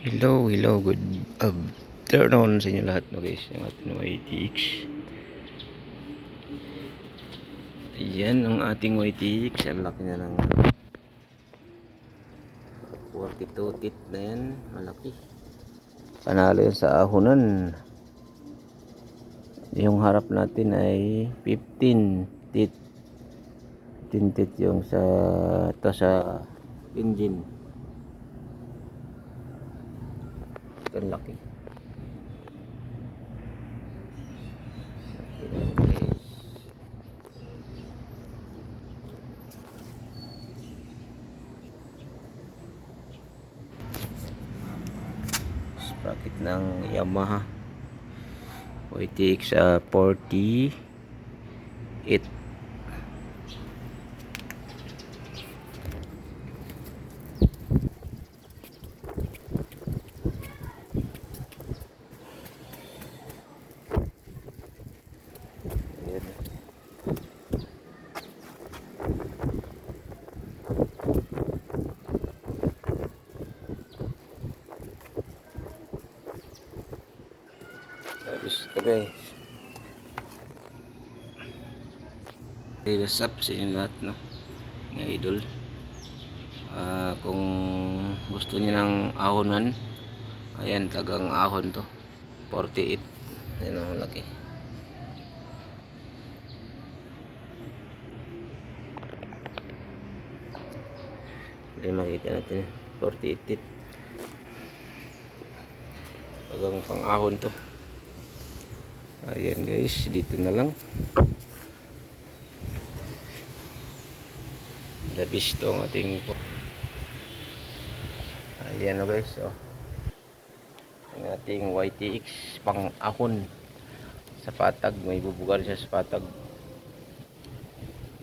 Hello, hello, good afternoon sa inyo lahat no guys, yung ating YTX. Ayan ang ating YTX, ang laki na ng 42 tit na yan, malaki. Panalo yun sa ahonan. Yung harap natin ay 15 tit. 15 tit yung sa, ito sa engine. Ang laki. Sprocket ng Yamaha YTX uh, 40 it Ayan. Tapos ito guys. Relas up sa inyo lahat no. Mga idol. Ah, kung gusto niyo ng ahonan, ayan tagang ahon to. 48. Ayan ang laki. Hindi makita natin. 48 tit. Tagang pang ahon to. Ayan guys, dito na lang. Labis to ang ating Ayan na guys, oh. Ang ating YTX pang ahon sa patag, may bubugar siya sa patag.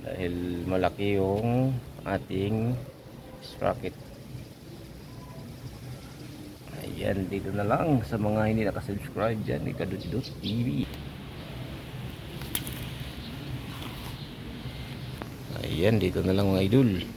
Dahil malaki yung ating sprocket. Ayan, dito na lang sa mga hindi nakasubscribe dyan, ni Kadududot TV. Ayan, dito na lang mga idol.